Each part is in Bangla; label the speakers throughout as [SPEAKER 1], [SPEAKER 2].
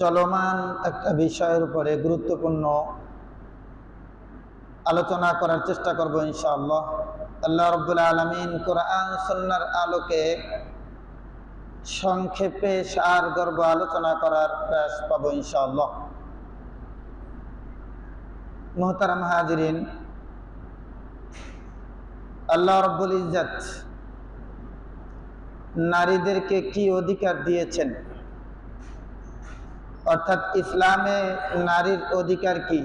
[SPEAKER 1] চলমান একটা বিষয়ের উপরে গুরুত্বপূর্ণ আলোচনা করার চেষ্টা করব ইনশাআল্লাহ। আল্লাহ রব্বুল আলমিন কোরআন সন্ন্যার আলোকে সংক্ষেপে সার গর্ব আলোচনা করার প্রয়াস পাবো ইনশাআল্লাহ। মোহতারাম হাজিরিন, আল্লাহ রব্বুল ইজ্জত নারীদেরকে কি অধিকার দিয়েছেন? অর্থাৎ ইসলামে নারীর অধিকার কি?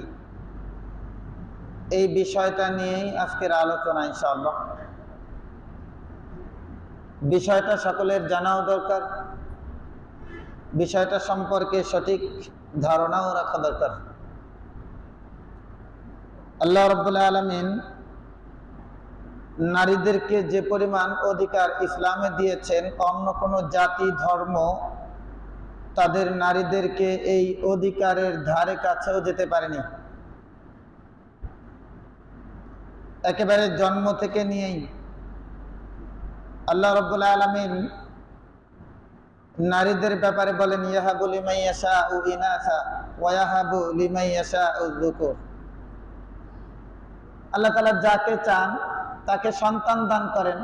[SPEAKER 1] এই বিষয়টা নিয়েই আজকের আলোচনা, ইনশাআল্লাহ। বিষয়টা সকলের জানাও দরকার। বিষয়টা সম্পর্কে সঠিক ধারণাও রাখা দরকার। আল্লাহ রব্বুল আলমিন নারীদেরকে যে পরিমাণ অধিকার ইসলামে দিয়েছেন, অন্য কোনো জাতি, ধর্ম তাদের নারীদেরকে এই অধিকারের ধারে কাছেও যেতে পারেনি। একেবারে জন্ম থেকে নিয়েই আল্লাহ রব্বুল্লা আলমিন নারীদের ব্যাপারে বলেন, ইয়াহাবু লিমাইয়াশা উ ইনাসা ওয়াহাবু লিমাইয়াশা যুকুর। আল্লাহ তালা যাকে চান, তাকে সন্তান দান করেন।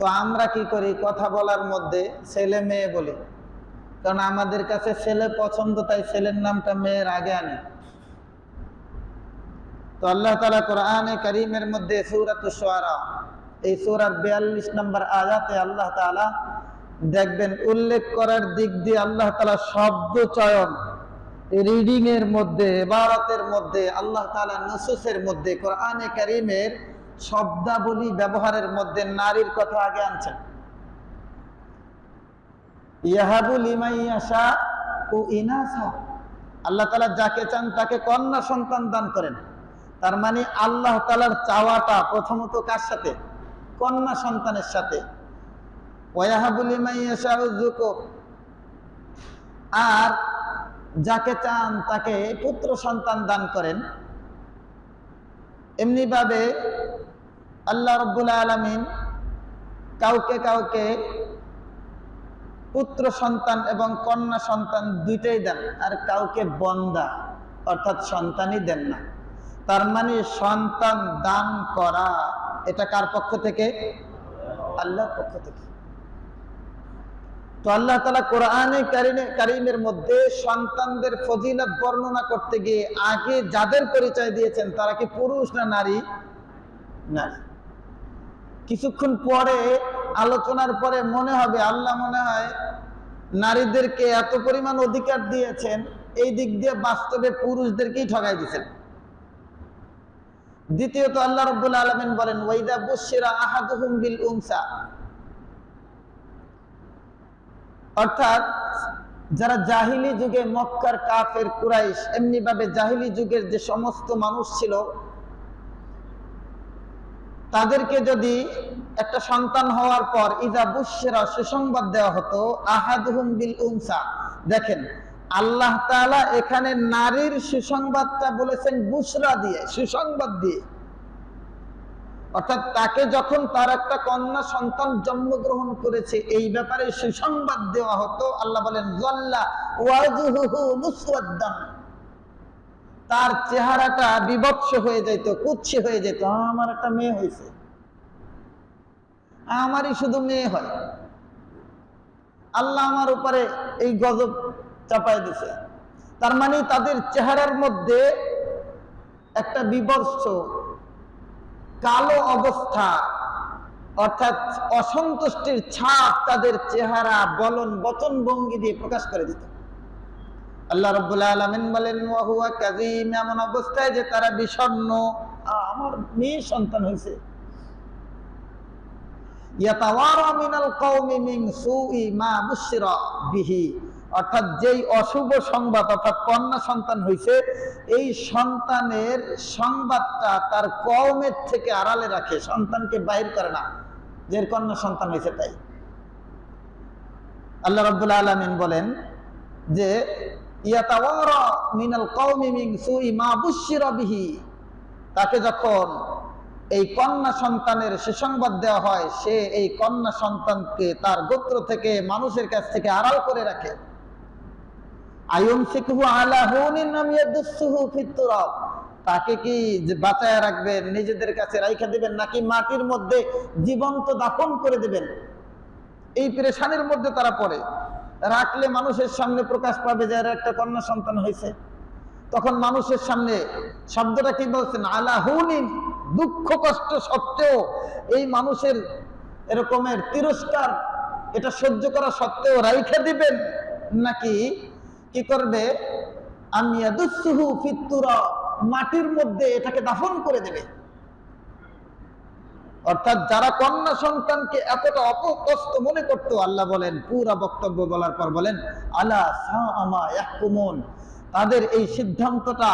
[SPEAKER 1] তো আমরা কি করি? কথা বলার মধ্যে ছেলে মেয়ে বলি। কারণ আমাদের কাছে ছেলে পছন্দ, তাই ছেলের নামটা মেয়ের আগে আনে। তো আল্লাহ তালা কোরআনে করিমের মধ্যে সৌরাত সোয়ারা এই সৌরার বিয়াল্লিশ নম্বর আয়াতে আল্লাহ তালা দেখবেন, উল্লেখ করার দিক দিয়ে আল্লাহ তালা শব্দ চয়ন রিডিং এর মধ্যে এবারতের মধ্যে, আল্লাহ তালা নসুসের মধ্যে, কোরআনে করিমের শব্দাবলী ব্যবহারের মধ্যে নারীর কথা আগে আনছেন। ইয়াহাবুল ইমাইয়াশা ও ইনাসা। আল্লাহ তালা যাকে চান তাকে কন্যা সন্তান দান করেন। তার মানে আল্লাহ তালার চাওয়াটা প্রথমত কার সাথে? কন্যা সন্তানের সাথে। ওয়াহাবুল ইমাইয়াশা আর যাকে চান তাকে পুত্র সন্তান দান করেন। এমনিভাবে আল্লাহ রব্বুল আলমিন কাউকে কাউকে পুত্র সন্তান এবং কন্যা সন্তান দুইটাই দেন, আর কাউকে বন্দা, অর্থাৎ সন্তানই দেন না। তার মানে সন্তান দান করা, এটা কার পক্ষ থেকে? আল্লাহর পক্ষ থেকে। তো আল্লাহ তালা কোরআনে কারিমের মধ্যে সন্তানদের ফজিলত বর্ণনা করতে গিয়ে আগে যাদের পরিচয় দিয়েছেন, তারা কি পুরুষ না নারী? নারী। কিছুক্ষণ পরে, আলোচনার পরে মনে হবে, আল্লাহ মনে হয় নারীদেরকে এত পরিমাণ অধিকার দিয়েছেন, এই দিক দিয়ে বাস্তবে পুরুষদেরকেই ঠগাই দিচ্ছেন দ্বিতীয়ত আল্লাহ রব্বুল আলমিন বলেন, ওয়াইদা বুশিরা আহাদুহুম বিল উমসা অর্থাৎ, যারা জাহিলি যুগে মক্কার কাফের কুরাইশ এমনি ভাবে জাহিলি যুগের যে সমস্ত মানুষ ছিল তাদেরকে যদি একটা সন্তান হওয়ার পর ইজা বুসরা সুসংবাদ দেওয়া হতো, আহাদুহুম বিল উনসা। দেখেন, আল্লাহ তাআলা এখানে নারীর সুসংবাদটা বলেছেন বুসরা দিয়ে, সুসংবাদ দিয়ে। অর্থাৎ তাকে যখন তার একটা কন্যা সন্তান জন্মগ্রহণ করেছে, এই ব্যাপারে সুসংবাদ দেওয়া হতো। আল্লাহ বলেন জল্লা ওয়াজুহু মুসওয়াদ্দান। তার চেহারাটা বিভৎস হয়ে যেত কুচ্ছি হয়ে যেত আমার একটা মেয়ে হয়েছে আমারই শুধু মেয়ে হয়। আল্লাহ আমার উপরে এই গজব চাপাই দিছে। তার মানে তাদের চেহারার মধ্যে একটা বিভৎস কালো অবস্থা, অর্থাৎ অসন্তুষ্টির ছাপ তাদের চেহারা বলন বচন ভঙ্গি দিয়ে প্রকাশ করে দিত। আল্লাহ রব্বুল আলমিন বলেন কাজিম এমন অবস্থায় যে তারা বিষণ্ন আমার মেয়ে সন্তান হয়েছে। অর্থাৎ যেই অশুভ সংবাদ অর্থাৎ সন্তান হয়েছে এই সন্তানের সংবাদটা তার কমের থেকে আড়ালে রাখে, সন্তানকে করে না সন্তান হয়েছে তাই। আল্লাহ রব্বুল আলমিন বলেন যে তাকে যখন এই কন্যা সন্তানের সুসংবাদ দেওয়া হয়, সে এই কন্যা সন্তানকে তার গোত্র থেকে মানুষের কাছ থেকে আড়াল করে রাখে। তাকে কি বাঁচায় রাখবেন, নিজেদের কাছে রাইখা দিবেন, নাকি মাটির মধ্যে জীবন্ত দাফন করে দিবেন? এই পেরেশানির মধ্যে তারা পড়ে। রাখলে মানুষের সামনে প্রকাশ পাবে যে একটা কন্যা সন্তান হয়েছে। তখন মানুষের সামনে শব্দটা কি বলছেন? আলাহুনিন দুঃখ কষ্ট সত্ত্বেও এই মানুষের এরকমের তিরস্কার, এটা সহ্য করা সত্ত্বেও রাইখে দিবেন নাকি? কি করবে? ফিত্তুরা মাটির মধ্যে এটাকে দাফন করে দেবে। অর্থাৎ যারা কন্যা সন্তানকে এতটা অপকষ্ট মনে করতো, আল্লাহ বলেন, পুরা বক্তব্য বলার পর বলেন আল্লাহ সামা তাদের এই সিদ্ধান্তটা,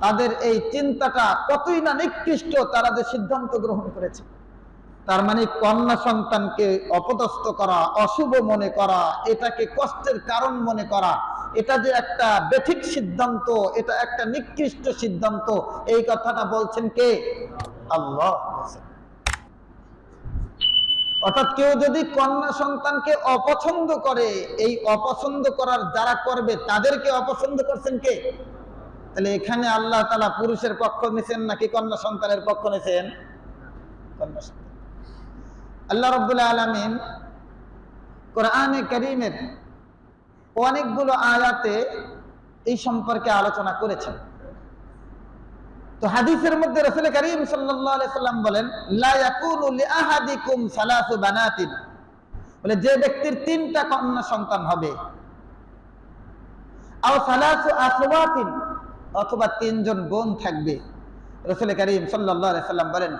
[SPEAKER 1] তাদের এই চিন্তাটা কতই না নিকৃষ্ট, তারা যে সিদ্ধান্ত গ্রহণ করেছে। তার মানে কন্যা সন্তানকে অপদস্থ করা, অশুভ মনে করা, এটাকে কষ্টের কারণ মনে করা, এটা যে একটা বেঠিক সিদ্ধান্ত, এটা একটা নিকৃষ্ট সিদ্ধান্ত, এই কথাটা বলছেন কে? আল্লাহ। অর্থাৎ কেউ যদি কন্যা সন্তানকে অপছন্দ করে, এই অপছন্দ করার যারা করবে, তাদেরকে অপছন্দ করছেন কে? তাহলে এখানে আল্লাহ তালা পুরুষের পক্ষ নিছেন নাকি কন্যা সন্তানের পক্ষ নিছেন? কন্যা সন্তান। আল্লাহ রব্বুল্লাহ আলমিন কোরআনে করিমের অনেকগুলো আয়াতে এই সম্পর্কে আলোচনা করেছেন। তো হাদিসের মধ্যে রসুল করিম সাল্লাম বলেন বানাতিন। বলে, যে ব্যক্তির তিনটা কন্যা সন্তান হবে অথবা তিনজন বোন থাকবে। রসুল করিম সাল্লাম বলেন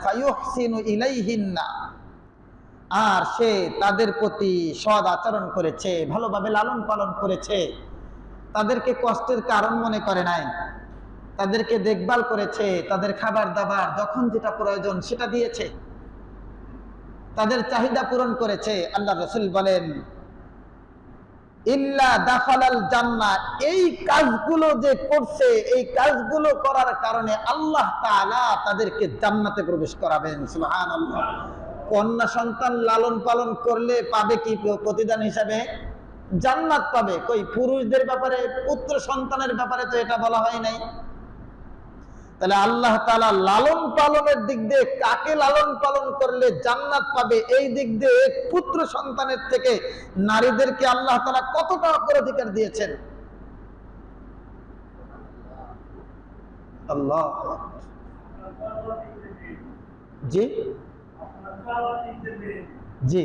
[SPEAKER 1] আর সে তাদের প্রতি সদ আচরণ করেছে, ভালোভাবে লালন পালন করেছে। তাদেরকে কষ্টের কারণ মনে করে নাই। তাদেরকে দেখভাল করেছে, তাদের খাবার দাবার, যখন যেটা প্রয়োজন সেটা দিয়েছে। তাদের চাহিদা পূরণ করেছে, আল্লাহ রসুল বলেন, ইল্লা দাফালাল জান্না এই কাজগুলো যে করছে, এই কাজগুলো করার কারণে আল্লাহ তাআলা তাদেরকে জান্নাতে প্রবেশ করাবেন, সুবহানাল্লাহ। কন্যা সন্তান লালন পালন করলে পাবে কি প্রতিদান হিসাবে? জান্নাত পাবে। কই, পুরুষদের ব্যাপারে, পুত্র সন্তানের ব্যাপারে তো এটা বলা হয় নাই। তাহলে আল্লাহ তালা লালন পালনের দিক দিয়ে কাকে লালন পালন করলে জান্নাত পাবে? এই দিক দিয়ে পুত্র সন্তানের থেকে নারীদেরকে আল্লাহ তালা কতটা অগ্রাধিকার দিয়েছেন? আল্লাহ জি? জি।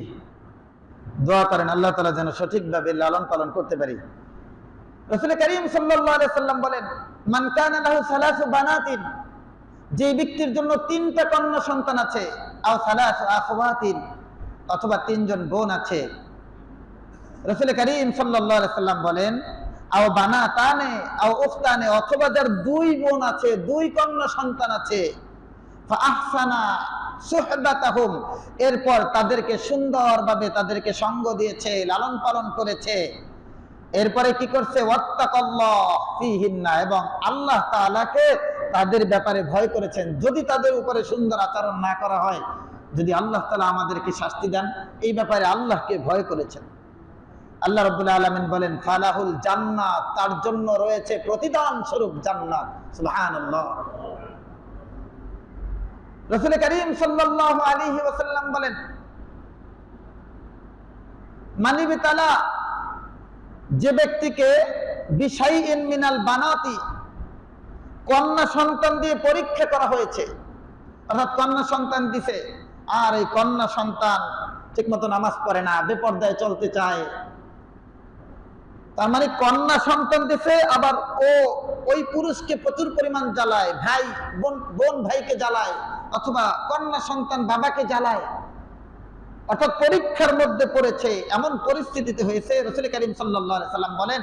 [SPEAKER 1] দোয়া করেন, আল্লাহ তালা যেন সঠিকভাবে লালন পালন করতে পারি। রসুল করিম সাল্লাম বলেন মান কানা লাহু সালাসু বানাতিন যে ব্যক্তির জন্য তিনটা কন্যা সন্তান আছে, আও সালাসু আখওয়াতিন, অথবা তিনজন বোন আছে। রসুল করিম সাল্লাম বলেন, আও বানা তানে আও উখতানে অথবা যার দুই বোন আছে, দুই কন্যা সন্তান আছে আহসানা সুহবাতাহুম, এরপর তাদেরকে সুন্দরভাবে তাদেরকে সঙ্গ দিয়েছে, লালন পালন করেছে। এরপরে কি করছে? এবং আল্লাহ তাআলাকে তাদের ব্যাপারে ভয় করেছেন। যদি তাদের উপরে সুন্দর আচরণ না করা হয়, যদি আল্লাহ তালা আমাদেরকে শাস্তি দেন, এই ব্যাপারে আল্লাহকে ভয় করেছেন। আল্লাহ রবুল্লা আলমিন বলেন, ফালাহুল জান্নাত তার জন্য রয়েছে প্রতিদান স্বরূপ জান্নাত রসুল করিম সাল্লাহ আলী ওসাল্লাম বলেন মানিবি তালা যে ব্যক্তিকে মিনাল বানাতি কন্যা সন্তান দিয়ে পরীক্ষা করা হয়েছে, অর্থাৎ কন্যা সন্তান দিছে, আর এই কন্যা সন্তান ঠিক মতো নামাজ পড়ে না, বেপর্দায় চলতে চায়। তার মানে কন্যা সন্তান দিছে, আবার ও ওই পুরুষকে প্রচুর পরিমাণ জ্বালায়, ভাই, বোন বোন ভাইকে জ্বালায়, অথবা কন্যা সন্তান বাবাকে জ্বালায়। অর্থাৎ পরীক্ষার মধ্যে পড়েছে, এমন পরিস্থিতিতে হয়েছে, রসুল করিম সাল্লাম বলেন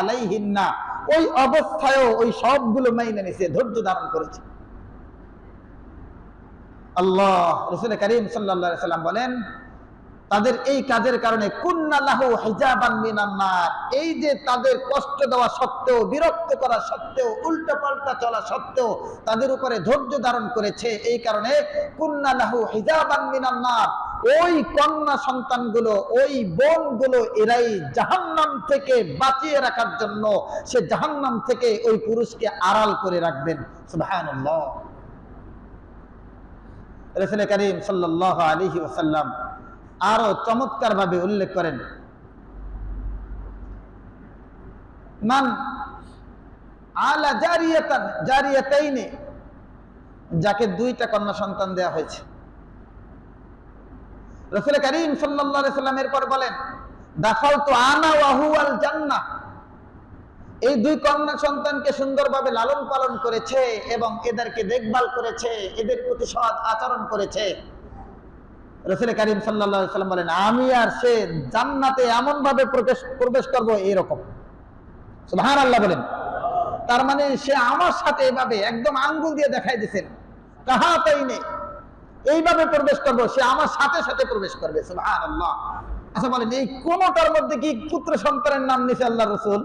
[SPEAKER 1] আলাইহিন্না ওই অবস্থায়ও ওই সবগুলো মাইনে নিছে, ধৈর্য ধারণ করেছে। আল্লাহ রসুল করিম সাল্লা সাল্লাম বলেন, তাদের এই কাজের কারণে কুন্নালাহু হিজাবান মিনান্নার এই যে তাদের কষ্ট দেওয়া সত্ত্বেও, বিরক্ত করা সত্ত্বেও উল্টো পাল্টা চলা সত্ত্বেও তাদের উপরে ধৈর্য ধারণ করেছে, এই কারণে কুন্নালাহু হিজাবান মিনান্নার ওই কন্যা সন্তানগুলো, ওই বোনগুলো এরাই জাহান্নাম থেকে বাঁচিয়ে রাখার জন্য সে জাহান্নাম থেকে ওই পুরুষকে আড়াল করে রাখবেন। সুবহানাল্লাহ। রসুল করিম আলিহি ওসাল্লাম আরও চমৎকার ভাবে উল্লেখ করেন। মান আলা জারিয়াতান, জারিয়াতাইনে, যাকে দুইটা কন্যা সন্তান দেয়া হয়েছে। রসুল করিম সাল্লাহ সাল্লাম এরপর বলেন দাখাল তো আনা ওয়াহু আল জান্নাহ। এই দুই কন্যা সন্তানকে সুন্দরভাবে লালন পালন করেছে এবং এদেরকে দেখভাল করেছে, এদের প্রতি সৎ আচরণ করেছে। রসুল করিম সাল্লা সাল্লাম বলেন, আমি আর সে জান্নাতে এমন ভাবে প্রবেশ প্রবেশ করব এইরকম। সুহান আল্লাহ বলেন। তার মানে সে আমার সাথে এভাবে একদম আঙ্গুল দিয়ে দেখাই দিচ্ছেন কাহা তাই নেই। এইভাবে প্রবেশ করব, সে আমার সাথে সাথে প্রবেশ করবে আচ্ছা বলেন এই কোনটার মধ্যে কি পুত্র সন্তানের নাম নিছে আল্লাহ রসুল?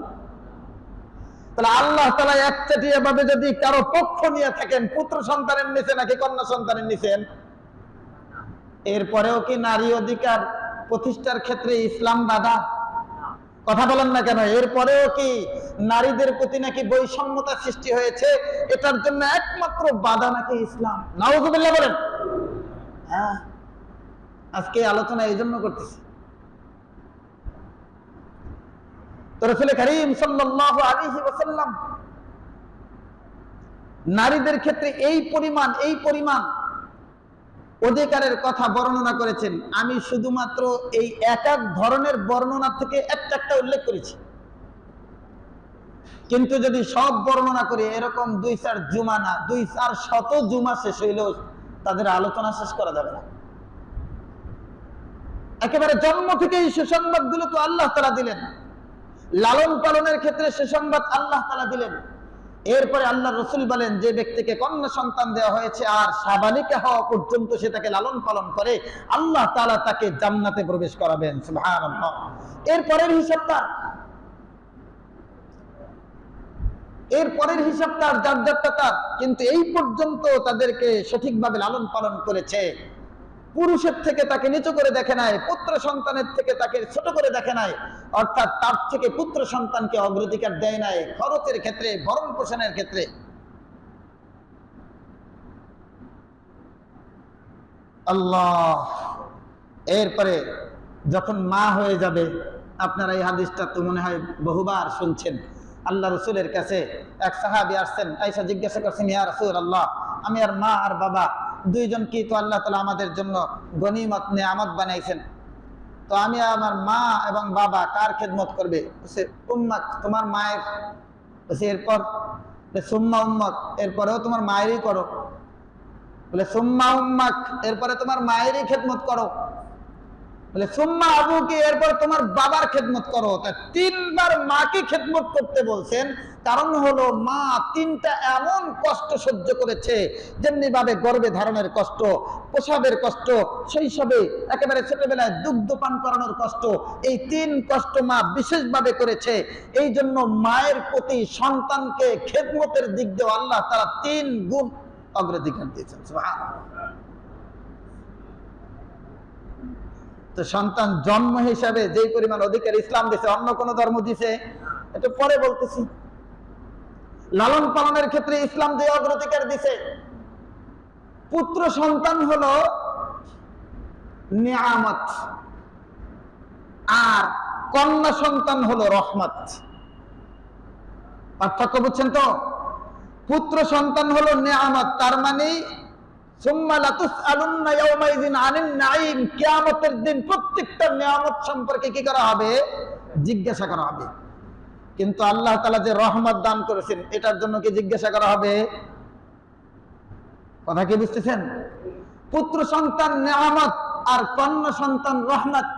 [SPEAKER 1] তাহলে আল্লাহ তালা একচাটিয়া ভাবে যদি কারও পক্ষ নিয়ে থাকেন, পুত্র সন্তানের নিচে নাকি কন্যা সন্তানের নিছেন এরপরেও কি নারী অধিকার প্রতিষ্ঠার ক্ষেত্রে ইসলাম বাধা? কথা বলেন না কেন, এরপরেও কি নারীদের প্রতি নাকি বৈষম্যতা সৃষ্টি হয়েছে? এটার জন্য একমাত্র বাধা নাকি ইসলাম? নাউজুবিল্লাহ বলেন। হ্যাঁ। আজকে আলোচনা এই জন্য করতেছি। নারীদের ক্ষেত্রে এই পরিমাণ এই পরিমাণ অধিকারের কথা বর্ণনা করেছেন। আমি শুধুমাত্র এই এক এক ধরনের বর্ণনা থেকে একটা একটা উল্লেখ করেছি। কিন্তু যদি সব বর্ণনা করি, এরকম দুই চার জুমা না দুই চার শত জুমা শেষ হইলেও তাদের আলোচনা শেষ করা যাবে না। একেবারে জন্ম থেকে এই সুসংবাদগুলো তো আল্লাহ তারা দিলেন। লালন পালনের ক্ষেত্রে সুসংবাদ আল্লাহ তারা দিলেন। এরপরে আল্লাহ রসুল বলেন, যে ব্যক্তিকে কন্যা সন্তান দেওয়া হয়েছে আর সাবালিকা হওয়া পর্যন্ত সে তাকে লালন পালন করে, আল্লাহ তালা তাকে জান্নাতে প্রবেশ করাবেন। এরপরের হিসাবটা এর পরের হিসাব তার, যার যারটা তার। কিন্তু এই পর্যন্ত তাদেরকে সঠিকভাবে লালন পালন করেছে। পুরুষের থেকে তাকে নিচু করে দেখে নাই, পুত্র সন্তানের থেকে তাকে ছোট করে দেখে নাই। অর্থাৎ তার থেকে পুত্র সন্তানকে অগ্রাধিকার দেয় নাই, খরচের ক্ষেত্রে ভরণ পোষণের ক্ষেত্রে। আল্লাহ, এরপরে যখন মা হয়ে যাবে, আপনারা এই হাদিসটা তো মনে হয় বহুবার শুনছেন। আল্লাহ রসুলের কাছে এক সাহাবি আসছেন আইসা জিজ্ঞাসা করছেন, ইয়া রসুল আল্লাহ আমি আর মা আর বাবা দুইজন কি তো আল্লাহ তালা আমাদের জন্য গনিমত, নেয়ামত বানাইছেন? তো আমি আমার মা এবং বাবা কার খেদমত করবে? সে উম্মাক তোমার মায়ের। বলছে, এরপর? সুম্মা উম্মক এরপরেও তোমার মায়েরই করো। বলে, সুম্মা উম্মাক এরপরে তোমার মায়েরই খেদমত করো। বলে, সুম্মা আবুকে এরপর তোমার বাবার খেদমত করো। তা তিনবার মাকে খেদমত করতে বলছেন, কারণ হলো মা তিনটা এমন কষ্ট সহ্য করেছে যেমনি ভাবে গর্ভে ধারণের কষ্ট, প্রসাবের কষ্ট শৈশবে একেবারে ছোটবেলায় দুগ্ধ পান করানোর কষ্ট, এই তিন কষ্ট মা বিশেষভাবে করেছে। এই জন্য মায়ের প্রতি সন্তানকে খেদমতের দিক দিয়ে আল্লাহ তারা তিন গুণ অগ্রাধিকার দিয়েছেন সুবহানাল্লাহ। তো সন্তান জন্ম হিসাবে যেই পরিমাণ অধিকার ইসলাম দিছে, অন্য কোন ধর্ম দিছে, এটা পরে বলতেছি। লালন পালনের ক্ষেত্রে ইসলাম যে অগ্রাধিকার দিছে, পুত্র সন্তান হলো নিয়ামত, আর কন্যা সন্তান হলো রহমত। পার্থক্য বুঝছেন তো? পুত্র সন্তান হলো নিয়ামত, তার মানে কিয়ামতের দিন প্রত্যেকটা নিয়ামত সম্পর্কে কি করা হবে? জিজ্ঞাসা করা হবে। কিন্তু আল্লাহ তালা যে রহমত দান করেছেন, এটার জন্য কি জিজ্ঞাসা করা হবে? কথা কি বুঝতেছেন? পুত্র সন্তান নিয়ামত আর কন্যা সন্তান রহমত।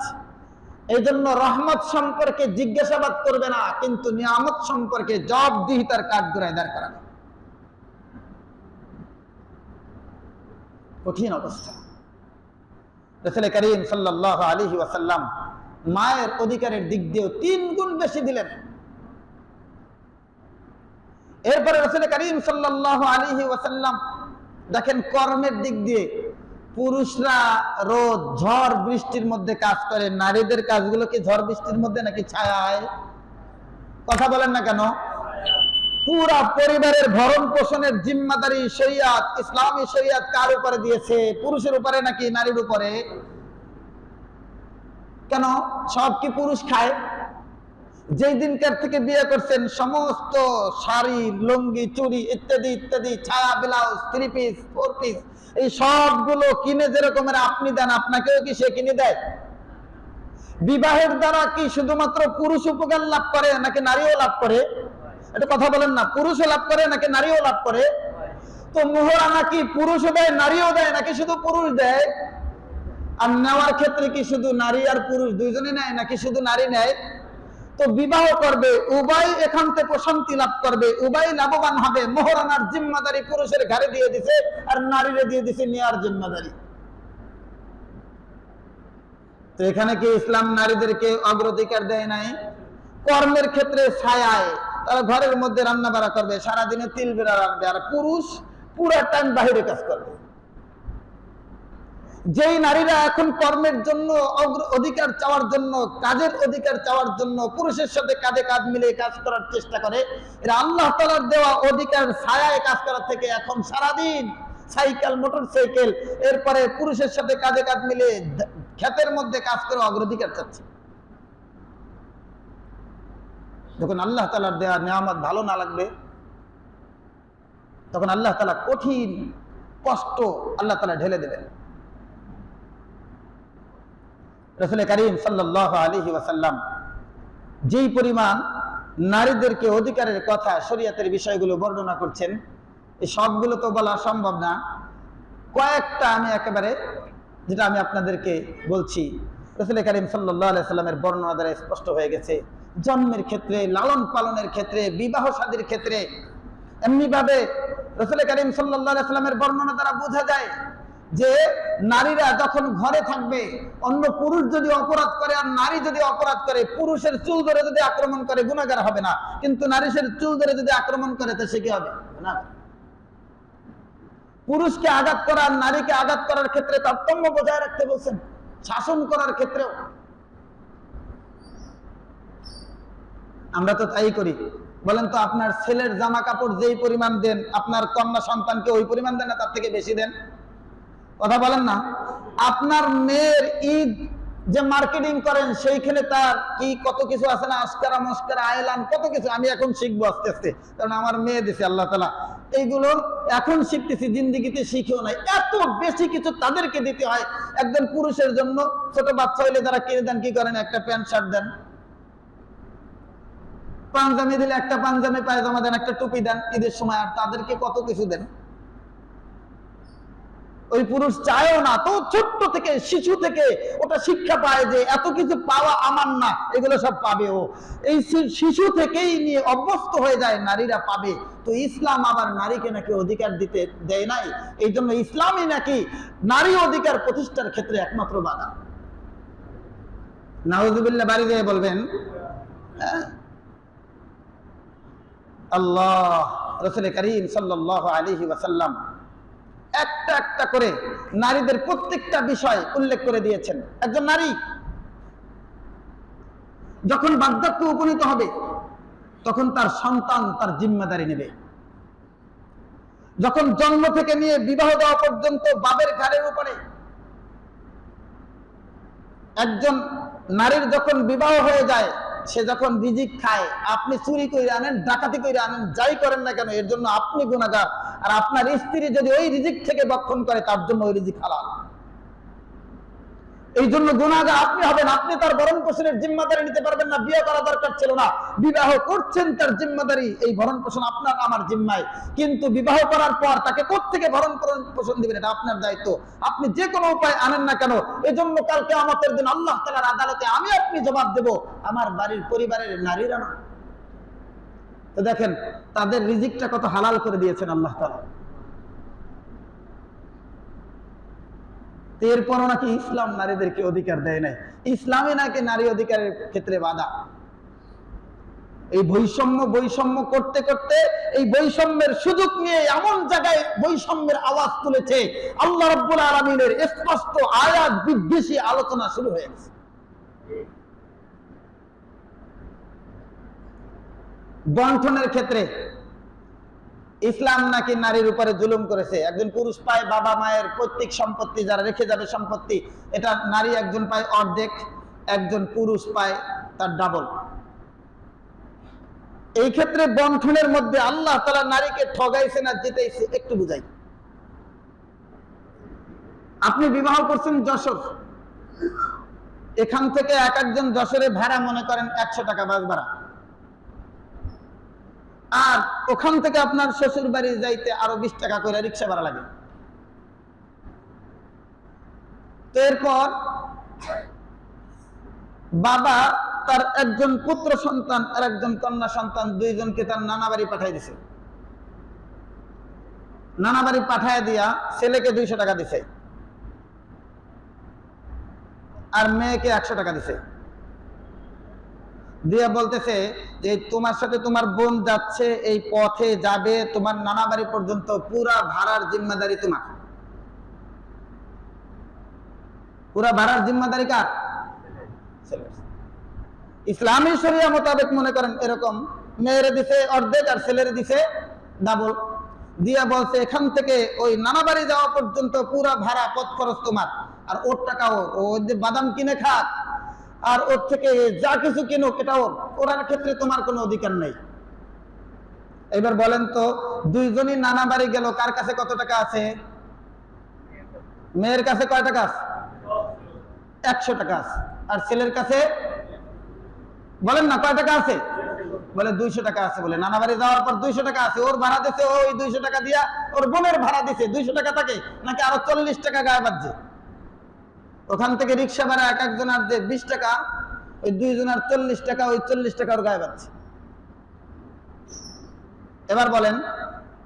[SPEAKER 1] এই জন্য রহমত সম্পর্কে জিজ্ঞাসাবাদ করবে না, কিন্তু নিয়ামত সম্পর্কে জবাবদিহিতার কাঠগড়ায় দাঁড় করাবে। কঠিন অবস্থা। রসুল করিম সাল্লাহ আলহি ওয়াসাল্লাম মায়ের অধিকারের দিক দিয়েও তিন গুণ বেশি দিলেন। এরপরে রসুল করিম সাল্লাহ আলহি ওয়াসাল্লাম দেখেন কর্মের দিক দিয়ে পুরুষরা রোদ, ঝড়, বৃষ্টির মধ্যে কাজ করে, নারীদের কাজগুলো কি ঝড়, বৃষ্টির মধ্যে নাকি ছায়ায় কথা বলেন না কেন? পুরা পরিবারের ভরণ পোষণের জিম্মাদারি শরিয়াত, ইসলামী শরিয়াত কার উপরে দিয়েছে? পুরুষের উপরে নাকি নারীর উপরে? কেন? সব কি পুরুষ খায়? যেই দিনকার থেকে বিয়ে করছেন, সমস্ত শাড়ি, লুঙ্গি, চুড়ি ইত্যাদি ইত্যাদি, ছায়া, blouse three piece four piece এই সবগুলো কিনে যেরকমের আপনি দেন, আপনাকেও কি সে কিনে দেয়? বিবাহের দ্বারা কি শুধুমাত্র পুরুষ উপকার লাভ করে নাকি নারীও লাভ করে? এটা কথা বলেন না, পুরুষও লাভ করে নাকি নারীও লাভ করে? তো মোহরা নাকি পুরুষও দেয়, নারীও দেয়, নাকি শুধু পুরুষ দেয়? আর নেওয়ার ক্ষেত্রে কি শুধু নারী আর পুরুষ দুইজনে নেয়, নাকি শুধু নারী নেয়? তো বিবাহ করবে, উভয় এখান থেকে প্রশান্তি লাভ করবে, উভয় লাভবান হবে। মোহরানার জিম্মাদারি পুরুষের ঘরে দিয়ে দিছে, আর নারীরে দিয়ে দিছে নেওয়ার জিম্মাদারি। তো এখানে কি ইসলাম নারীদেরকে অগ্রাধিকার দেয় নাই? কর্মের ক্ষেত্রে ছায়ায়। তারা ঘরের মধ্যে রান্না বাড়া করবে, সারাদিনে তিল বেড়া রাখবে, আর পুরুষ পুরো টাইম বাহিরে কাজ করবে। যেই নারীরা এখন কর্মের জন্য অধিকার চাওয়ার জন্য, কাজের অধিকার চাওয়ার জন্য পুরুষের সাথে কাঁধে কাঁধ মিলিয়ে কাজ করার চেষ্টা করে, এরা আল্লাহ তালার দেওয়া অধিকার ছায়ায় কাজ করার থেকে এখন সারাদিন সাইকেল, মোটর সাইকেল, এরপরে পুরুষের সাথে কাঁধে কাঁধ মিলিয়ে দ- ক্ষেতের মধ্যে কাজ করে অগ্রাধিকার চাচ্ছে। যখন আল্লাহ তালার দেওয়া নিয়ামত ভালো না লাগবে, তখন আল্লাহ তালা কঠিন কষ্ট আল্লাহ তালা ঢেলে দেবেন। রসুল করিম সাল্লাহ আলহি ওয়াসাল্লাম যেই পরিমাণ নারীদেরকে অধিকারের কথা শরীয়তের বিষয়গুলো বর্ণনা করছেন, এই সবগুলো তো বলা সম্ভব না। কয়েকটা আমি একেবারে, যেটা আমি আপনাদেরকে বলছি রসুল করিম সাল্লাহ সাল্লামের বর্ণনা দ্বারা স্পষ্ট হয়ে গেছে। জন্মের ক্ষেত্রে, লালন পালনের ক্ষেত্রে, বিবাহ শাদীর ক্ষেত্রে এমনিভাবে রসুল করিম সাল্লামের বর্ণনা দ্বারা বোঝা যায় যে নারীরা যখন ঘরে থাকবে, অন্য পুরুষ যদি অপরাধ করে আর নারী যদি অপরাধ করে, পুরুষের চুল ধরে যদি আক্রমণ করে গুণাগার হবে না। কিন্তু নারীদের চুল ধরে যদি আক্রমণ করে, তো সে কি হবে? না। পুরুষকে আঘাত করা আর নারীকে আঘাত করার ক্ষেত্রে তারতম্য বজায় রাখতে বলছেন। শাসন করার ক্ষেত্রেও। আমরা তো তাই করি। বলেন তো, আপনার ছেলের জামা কাপড় যেই পরিমাণ দেন, আপনার কন্যা সন্তানকে ওই পরিমাণ দেন না, তার থেকে বেশি দেন? কথা বলেন না। আপনার মেয়ের ঈদ যে মার্কেটিং করেন, সেইখানে তার কি কত কিছু আছে না আস্কারা মস্কারা আয়লান, কত কিছু? আমি এখন শিখব আস্তে আস্তে, কারণ আমার মেয়ে দিছে আল্লাহ তালা এইগুলো এখন শিখতেছি, জিন্দিগিতে শিখেও নাই। এত বেশি কিছু তাদেরকে দিতে হয়। একজন পুরুষের জন্য ছোট বাচ্চা হইলে তারা কিনে দেন, কি করেন? একটা প্যান্ট, শার্ট দেন। পাঞ্জামি দিলে একটা পাঞ্জামি পায়জামা দেন, একটা টুপি দেন, ঈদের সময় আর তাদেরকে কত কিছু দেন? ওই পুরুষ চায়ও না, তো ছোট্ট থেকে, শিশু থেকে ওটা শিক্ষা পায় যে এত কিছু পাওয়া আমার না, এগুলো সব পাবে ও। এই শিশু থেকেই নিয়ে অভ্যস্ত হয়ে যায়, নারীরা পাবে। তো ইসলাম আবার নারীকে নাকি অধিকার দিতে দেয় নাই। এই জন্য ইসলামই নাকি নারী অধিকার প্রতিষ্ঠার ক্ষেত্রে একমাত্র বাধা। নাউজুবিল্লাহ, বাড়ি দিয়ে বলবেন হ্যাঁ? আল্লাহ রসুল করিম সাল্লাহ আলহি একটা একটা করে নারীদের প্রত্যেকটা বিষয় উল্লেখ করে দিয়েছেন। একজন নারী যখন উপনীত হবে, তখন তার সন্তান তার জিম্মাদারি নেবে। যখন জন্ম থেকে নিয়ে বিবাহ দেওয়া পর্যন্ত বাবের ঘাড়ের উপরে একজন নারীর যখন বিবাহ হয়ে যায় সে যখন রিজিক খায়, আপনি চুরি করে আনেন, ডাকাতি করে আনেন, যাই করেন না কেন, এর জন্য আপনি গুণাগার আর আপনার স্ত্রী যদি ওই রিজিক থেকে বক্ষণ করে, তার জন্য ওই রিজিক হালাল। এই জন্য গুণাগার আপনি হবেন, আপনি তার ভরণ পোষণের জিম্মাদারি নিতে পারবেন না, বিয়ে করা দরকার ছিল না। বিবাহ করছেন তার জিম্মাদারি, এই ভরণ পোষণ আপনার আমার জিম্মায়। কিন্তু বিবাহ করার পর তাকে কোথেকে ভরণ পোষণ- দিবেন, এটা আপনার দায়িত্ব। আপনি যে কোনো উপায় আনেন না কেন এই জন্য কালকে আমাদের দিন আল্লাহ তালার আদালতে আমি আপনি জবাব দেব, আমার বাড়ির পরিবারের নারীরা না তো দেখেন, তাদের রিজিকটা কত হালাল করে দিয়েছেন আল্লাহ তালা এরপরও নাকি ইসলাম নারীদেরকে অধিকার দেয় নাই। ইসলামে নাকি নারী অধিকারের ক্ষেত্রে বাধা। এই বৈষম্য বৈষম্য করতে করতে এই বৈষম্যের সুযোগ নিয়ে এমন জায়গায় বৈষম্যের আওয়াজ তুলেছে। আল্লাহ রব্বুল আলমিনের স্পষ্ট আয়াত বিদ্বেষী আলোচনা শুরু হয়ে গেছে। বন্টনের ক্ষেত্রে ইসলাম নাকি নারীর উপরে জুলুম করেছে? একজন পুরুষ পায় বাবা মায়ের পৈতৃক সম্পত্তি, যারা রেখে যাবে সম্পত্তি, এটা নারী একজন পায় অর্ধেক, একজন পুরুষ পায় তার ডাবল এই ক্ষেত্রে বন্টনের মধ্যে আল্লাহ তালা নারীকে ঠগাইছে না জিতাইছে, একটু বুঝাই। আপনি বিবাহ করছেন যশোর। এখান থেকে এক একজন যশোরে ভাড়া মনে করেন একশো টাকা বাস ভাড়া। আর ওখান থেকে আপনার শ্বশুর বাড়ি যাইতে আরও বিশ টাকা করে রিক্সা ভাড়া লাগে। তো এরপর বাবা তার একজন পুত্র সন্তান আর একজন কন্যা সন্তান দুইজনকে তার নানা বাড়ি পাঠাই দিছে। নানা বাড়ি পাঠায় দিয়া ছেলেকে দুইশো টাকা দিছে। আর মেয়েকে একশো টাকা দিছে। দিয়া বলতেছে যে তোমার সাথে তোমার বোন যাচ্ছে, এই পথে যাবে, তোমার নানা বাড়ি পর্যন্ত পুরা ভাড়ার জিম্মাদারি তোমার। পুরা ভাড়ার জিম্মাদারি কার? ইসলামী শরিয়া মোতাবেক মনে করেন এরকম, মেয়েরে দিছে অর্ধেক আর ছেলেরে দিছে ডাবল দিয়া বলছে, এখান থেকে ওই নানা বাড়ি যাওয়া পর্যন্ত পুরা ভাড়া পথ খরচ তোমার। আর ওর টাকা ওর ও যে বাদাম কিনে খাক আর ওর থেকে যা কিছু কিনুক এটা ওর ওরার ক্ষেত্রে তোমার কোনো অধিকার নেই। এবার বলেন তো, দুইজনই নানা বাড়ি গেল, কার কাছে কত টাকা আছে? মেয়ের কাছে কয় টাকা আছে? একশো টাকা আছে। আর ছেলের কাছে? বলেন না, কয় টাকা আছে? বলে দুইশো টাকা আছে বলে। নানা বাড়ি যাওয়ার পর দুইশো টাকা আছে। ওর ভাড়া দিছে, ওই দুইশো টাকা দিয়া ওর বোনের ভাড়া দিছে। দুইশো টাকা থাকে, নাকি আরও চল্লিশ টাকা গায়ে বাজছে? ওখান থেকে রিক্সা ভাড়া এক একজনের যে বিশ টাকা, ওই দুইজনের চল্লিশ টাকা, ওই চল্লিশ টাকা ওর গায়ে বাজছে। এবার বলেন,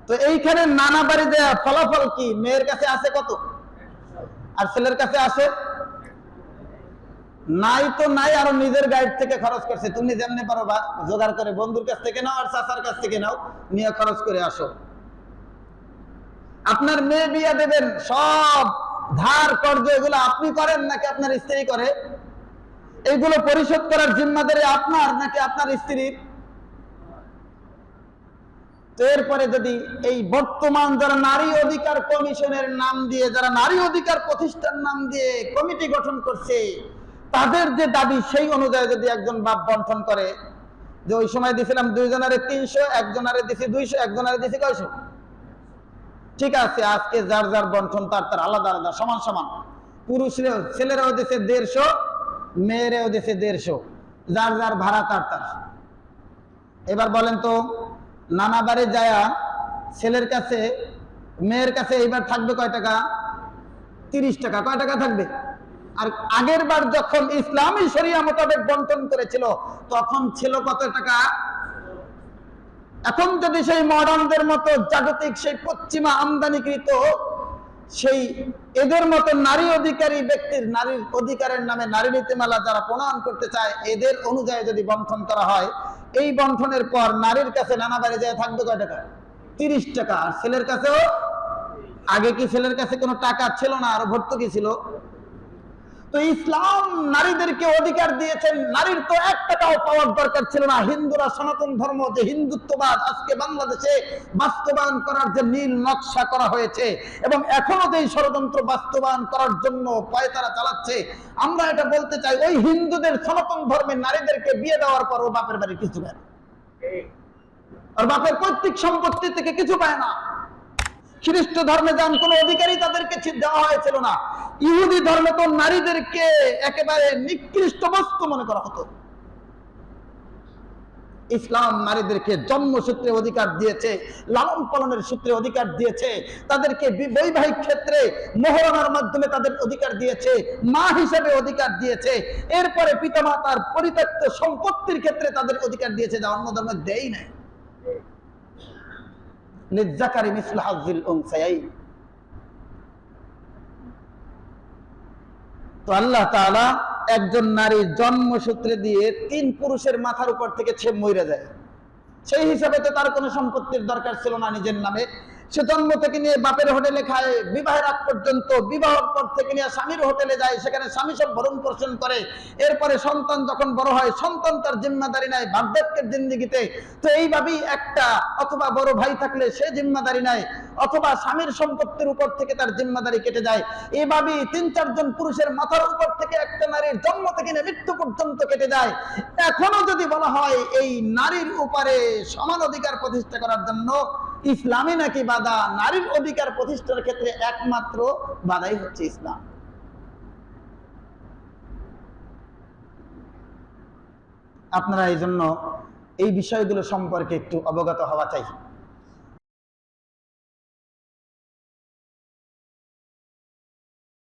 [SPEAKER 1] তো এইখানে নানা বাড়ি দেয়া ফলাফল কি? মেয়ের কাছে আছে কত? আর ছেলের কাছে আছে? নাই তো নাই, আরও নিজের গাইড থেকে খরচ করছে। তুমি যেমনি পারো বা জোগাড় করে, বন্ধুর কাছ থেকে নাও আর চাচার কাছ থেকে নাও, নিয়ে খরচ করে আসো। আপনার মেয়ে বিয়া দেবেন, সব ধার কর্জ এগুলো আপনি করেন নাকি আপনার স্ত্রী করে? এইগুলো পরিশোধ করার জিম্মাদারি আপনার নাকি আপনার স্ত্রীর? এরপরে যদি এই বর্তমান যারা নারী অধিকার কমিশনের নাম দিয়ে, যারা নারী অধিকার প্রতিষ্ঠান নাম দিয়ে কমিটি গঠন করছে, তাদের যে দাবি সেই অনুযায়ী যদি একজন বাপ বন্টন করে, যে ওই সময় দিছিলাম দুইজনারে তিনশো, একজনারে দিছি দুইশো, একজনারে দিছি কয়শো? ঠিক আছে, আজকে যার যার বন্টন তার তার, আলাদা আলাদা, সমান সমান। পুরুষরেও, ছেলেরাও দিছে দেড়শো, মেয়েরেও দিছে দেড়শো। যার যার ভাড়া তার তার। এবার বলেন তো, নানা বাড়ি যায়া ছেলের কাছে, মেয়ের কাছে এইবার থাকবে কয় টাকা? তিরিশ টাকা। কয় টাকা থাকবে? আর আগের বার যখন ইসলামী শরিয়া মোতাবেক বন্টন করেছিল, তখন ছিল কত টাকা? এখন যদি সেই মডার্নদের মতো জাগতিক, সেই পশ্চিমা আমদানিকৃত, সেই এদের মতো নারী অধিকারী ব্যক্তির, নারীর অধিকারের নামে নারী নীতিমালা যারা প্রণয়ন করতে চায়, এদের অনুযায়ী যদি বন্টন করা হয়, এই বন্টনের পর নারীর কাছে নানা বাড়ি যায় থাকবে কয় টাকা? তিরিশ টাকা। আর ছেলের কাছেও? আগে কি ছেলের কাছে কোনো টাকা ছিল না? আর ভর্তুকি ছিল? তো ইসলাম নারীদেরকে অধিকার দিয়েছেন। নারীর তো এক টাকাও পাওয়ার দরকার ছিল না। হিন্দুরা সনাতন ধর্ম, যে হিন্দুত্ববাদ আজকে বাংলাদেশে বাস্তবায়ন করার যে নীল নকশা করা হয়েছে এবং এখনও যে ষড়যন্ত্র বাস্তবায়ন করার জন্য পায়তারা চালাচ্ছে, আমরা এটা বলতে চাই, ওই হিন্দুদের সনাতন ধর্মের নারীদেরকে বিয়ে দেওয়ার পর ও বাপের বাড়ি কিছু পায় না। আর বাপের পৈতৃক সম্পত্তি থেকে কিছু পায় না। খ্রিস্ট ধর্মে যান, কোন অধিকারই তাদেরকে দেওয়া হয়েছিল না। ইহুদি ধর্মে তো নারীদেরকে একেবারে নিকৃষ্ট বস্তু মনে করা হতো। ইসলাম নারীদেরকে জন্মসূত্রে অধিকার দিয়েছে, লালন পালনের সূত্রে অধিকার দিয়েছে, তাদেরকে বৈবাহিক ক্ষেত্রে মোহরানার মাধ্যমে তাদের অধিকার দিয়েছে, মা হিসেবে অধিকার দিয়েছে, এরপরে পিতামাতার পরিত্যক্ত সম্পত্তির ক্ষেত্রে তাদের অধিকার দিয়েছে যা অন্য ধর্মে দেয় নাই। তো আল্লাহ তাআলা একজন নারীর জন্মসূত্রে দিয়ে তিন পুরুষের মাথার উপর থেকে সে মরে যায় সেই হিসাবে তো তার কোনো সম্পত্তির দরকার ছিল না নিজের নামে। সে জন্ম থেকে নিয়ে বাপের হোটেলে খায়, বিবাহের আগ পর্যন্ত, বিবাহের পর থেকে নিয়ে স্বামীর হোটেলে যায়, সেখানে স্বামী সব ভরণ পোষণ করে। এরপরে সন্তান যখন বড় হয়, সন্তান তার জিম্মাদারি নেয় বার্ধক্যের জিন্দিগিতে। তো এইভাবেই একটা অথবা বড় ভাই থাকলে সে জিম্মাদারি নেয়। অথবা স্বামীর সম্পত্তির উপর থেকে তার জিম্মাদারি কেটে যায়। এইভাবেই তিন, চারজন পুরুষের মাথার উপর থেকে একটা নারীর জন্ম থেকে মৃত্যু পর্যন্ত কেটে যায়। এখনও যদি বলা হয় এই নারীর উপরে সমান অধিকার প্রতিষ্ঠা করার জন্য ইসলামে নাকি বাধা নারীর অধিকার প্রতিষ্ঠার ক্ষেত্রে একমাত্র বাধাই হচ্ছে ইসলাম। আপনারা এই জন্য এই বিষয়গুলো সম্পর্কে একটু অবগত হওয়া চাই।